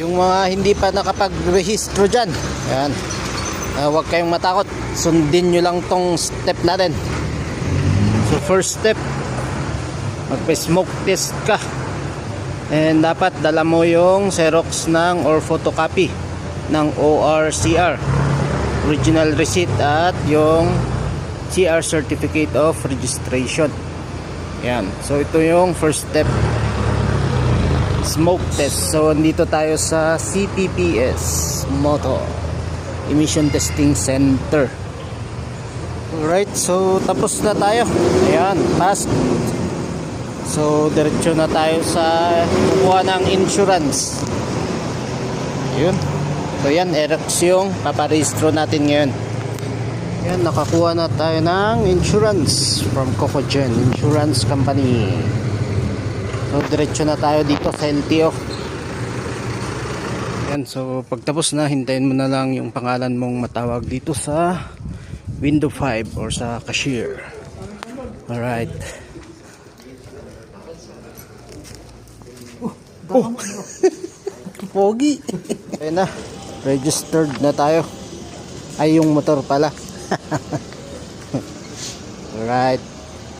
Yung mga hindi pa nakapag-rehistro dyan, ayan, Ah, huwag kayong matakot. Sundin nyo lang tong step natin. So first step, magpa-smoke test ka. And dapat dala mo yung Xerox ng or photocopy ng ORCR. Original receipt at yung CR Certificate of Registration. Yan. So ito yung first step. Smoke test. So andito tayo sa CTPS Motor Emission Testing Center. Alright, so tapos na tayo. Ayan, passed. So, diretso na tayo sa kukuha ng insurance. Yun. So, yan, Erex yung paparehistro natin ngayon. Yan, nakakuha na tayo ng insurance from Cocogen Insurance Company. So, diretso na tayo dito sa LTO. Yan, so pagtapos na, hintayin mo na lang yung pangalan mong matawag dito sa window 5 or sa cashier. Alright. Oh, Pogi. Ayun na. Registered na tayo. Ay, yung motor pala. Alright.